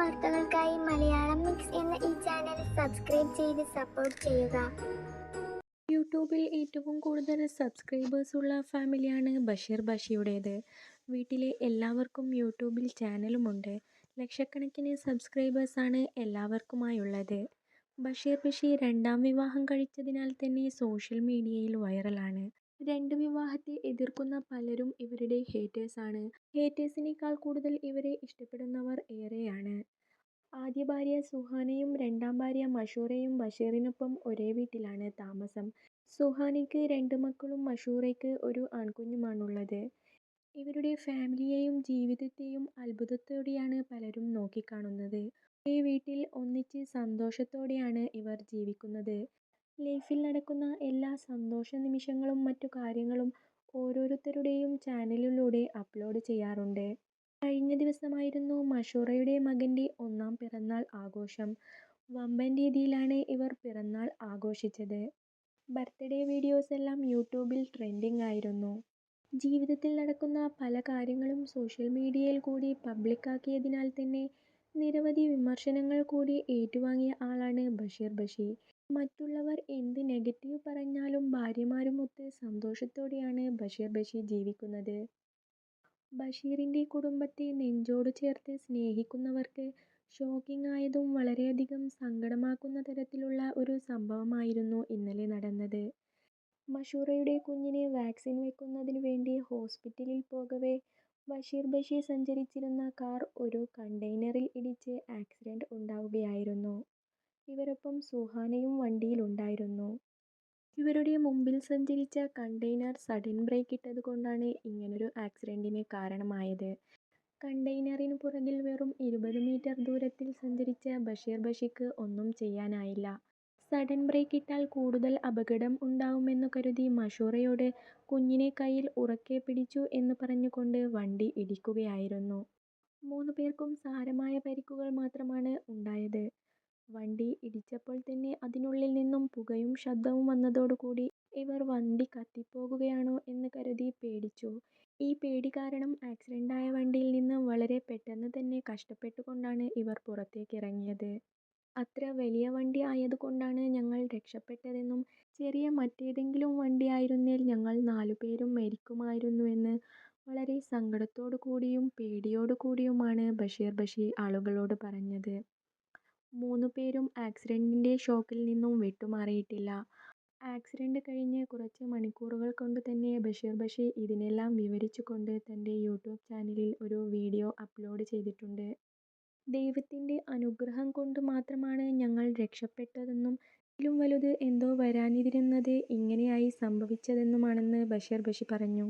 വാർത്തകൾക്കായി മലയാളം മിക്സ് എന്ന ഈ ചാനൽ സബ്സ്ക്രൈബ് ചെയ്ത് സപ്പോർട്ട് ചെയ്യുക. യൂട്യൂബിൽ ഏറ്റവും കൂടുതൽ സബ്സ്ക്രൈബേഴ്സ് ഉള്ള ഫാമിലിയാണ് ബഷീർ ബഷിയുടേത്. വീട്ടിലെ എല്ലാവർക്കും യൂട്യൂബിൽ ചാനലുമുണ്ട് ലക്ഷക്കണക്കിന് സബ്സ്ക്രൈബേഴ്സാണ് എല്ലാവർക്കുമായുള്ളത്. ബഷീർ ബഷി രണ്ടാം വിവാഹം കഴിച്ചതിനാൽ തന്നെ സോഷ്യൽ മീഡിയയിൽ വൈറലാണ് രണ്ട് വിവാഹത്തെ എതിർക്കുന്ന പലരും ഇവരുടെ ഹേറ്റേഴ്സാണ് ഹേറ്റേഴ്സിനേക്കാൾ കൂടുതൽ ഇവരെ ഇഷ്ടപ്പെടുന്നവർ ഏറെയാണ്. ആദ്യ ഭാര്യ സുഹാനയും രണ്ടാം ഭാര്യ മഷൂറയും ബഷീറിനൊപ്പം ഒരേ വീട്ടിലാണ് താമസം. സുഹാനയ്ക്ക് രണ്ട് മക്കളും മഷൂറയ്ക്ക് ഒരു ആൺകുഞ്ഞുമാണുള്ളത്. ഇവരുടെ ഫാമിലിയെയും ജീവിതത്തെയും അത്ഭുതത്തോടെയാണ് പലരും നോക്കിക്കാണുന്നത്. ഈ വീട്ടിൽ ഒന്നിച്ച് സന്തോഷത്തോടെയാണ് ഇവർ ജീവിക്കുന്നത്. ലൈഫിൽ നടക്കുന്ന എല്ലാ സന്തോഷ നിമിഷങ്ങളും മറ്റു കാര്യങ്ങളും ഓരോരുത്തരുടെയും ചാനലിലൂടെ അപ്ലോഡ് ചെയ്യാറുണ്ട്. കഴിഞ്ഞ ദിവസമായിരുന്നു മഷൂറയുടെ മകന്റെ ഒന്നാം പിറന്നാൾ ആഘോഷം. വമ്പൻ രീതിയിലാണ് ഇവർ പിറന്നാൾ ആഘോഷിച്ചത്. ബർത്ത്ഡേ വീഡിയോസ് എല്ലാം യൂട്യൂബിൽ ട്രെൻഡിങ് ആയിരുന്നു. ജീവിതത്തിൽ നടക്കുന്ന പല കാര്യങ്ങളും സോഷ്യൽ മീഡിയയിൽ കൂടി പബ്ലിക്കാക്കിയതിനാൽ തന്നെ നിരവധി വിമർശനങ്ങൾ കൂടി ഏറ്റുവാങ്ങിയ ആളാണ് ബഷീർ ബഷി. മറ്റുള്ളവർ എന്ത് നെഗറ്റീവ് പറഞ്ഞാലും ഭാര്യമാരും ഭാര്യമാരുമൊത്ത് സന്തോഷത്തോടെയാണ് ബഷീർ ബഷി ജീവിക്കുന്നത്. ബഷീറിന്റെ കുടുംബത്തെ നെഞ്ചോട് ചേർത്ത് സ്നേഹിക്കുന്നവർക്ക് ഷോക്കിംഗ് ആയതും വളരെയധികം സങ്കടമാക്കുന്ന തരത്തിലുള്ള ഒരു സംഭവമായിരുന്നു ഇന്നലെ നടന്നത്. മഷൂറയുടെ കുഞ്ഞിനെ വാക്സിൻ വെക്കുന്നതിന് വേണ്ടി ഹോസ്പിറ്റലിൽ പോകവേ ബഷീർ ബഷി സഞ്ചരിച്ചിരുന്ന കാർ ഒരു കണ്ടെയ്നറിൽ ഇടിച്ച് ആക്സിഡന്റ് ഉണ്ടാവുകയായിരുന്നു. ഇവരൊപ്പം സുഹാനയും വണ്ടിയിലുണ്ടായിരുന്നു. ഇവരുടെ മുമ്പിൽ സഞ്ചരിച്ച കണ്ടെയ്നർ സഡൻ ബ്രേക്ക് ഇട്ടതുകൊണ്ടാണ് ഇങ്ങനൊരു ആക്സിഡന്റിന് കാരണമായത്. കണ്ടെയ്നറിനു പുറകിൽ വെറും ഇരുപത് മീറ്റർ ദൂരത്തിൽ സഞ്ചരിച്ച ബഷീർ ബഷിക്ക് ഒന്നും ചെയ്യാനായില്ല. സഡൻ ബ്രേക്ക് ഇട്ടാൽ കൂടുതൽ അപകടം ഉണ്ടാവുമെന്നു കരുതി മഷൂറയോട് കുഞ്ഞിനെ കയ്യിൽ ഉറക്കെ പിടിച്ചു എന്ന് പറഞ്ഞുകൊണ്ട് വണ്ടി ഇടിക്കുകയായിരുന്നു. മൂന്നു പേർക്കും സാരമായ പരിക്കുകൾ മാത്രമാണ് ഉണ്ടായത്. വണ്ടി ഇടിച്ചപ്പോൾ തന്നെ അതിനുള്ളിൽ നിന്നും പുകയും ശബ്ദവും വന്നതോടുകൂടി ഇവർ വണ്ടി കത്തിപ്പോകുകയാണോ എന്ന് കരുതി പേടിച്ചു. ഈ പേടി കാരണം ആക്സിഡന്റായ വണ്ടിയിൽ നിന്ന് വളരെ പെട്ടെന്ന് തന്നെ കഷ്ടപ്പെട്ടുകൊണ്ടാണ് ഇവർ പുറത്തേക്ക് ഇറങ്ങിയത്. അത്ര വലിയ വണ്ടി ആയതുകൊണ്ടാണ് ഞങ്ങൾ രക്ഷപ്പെട്ടതെന്നും ചെറിയ മറ്റേതെങ്കിലും വണ്ടിയായിരുന്നേൽ ഞങ്ങൾ നാലുപേരും മരിക്കുമായിരുന്നുവെന്ന് വളരെ സങ്കടത്തോടു കൂടിയും പേടിയോടു കൂടിയുമാണ് ബഷീർ ബഷി ആളുകളോട് പറഞ്ഞത്. മൂന്നു പേരും ആക്സിഡന്റിന്റെ ഷോക്കിൽ നിന്നും വിട്ടുമാറിയിട്ടില്ല. ആക്സിഡന്റ് കഴിഞ്ഞ് കുറച്ച് മണിക്കൂറുകൾ കൊണ്ട് തന്നെ ബഷീർ ബഷി ഇതിനെല്ലാം വിവരിച്ചു കൊണ്ട് തന്റെ യൂട്യൂബ് ചാനലിൽ ഒരു വീഡിയോ അപ്ലോഡ് ചെയ്തിട്ടുണ്ട്. ദൈവത്തിന്റെ അനുഗ്രഹം കൊണ്ട് മാത്രമാണ് ഞങ്ങൾ രക്ഷപ്പെട്ടതെന്നും ഇതിലും വലുത് എന്തോ വരാനിരുന്നത് ഇങ്ങനെയായി സംഭവിച്ചതെന്നുമാണെന്ന് ബഷീർ ബഷി പറഞ്ഞു.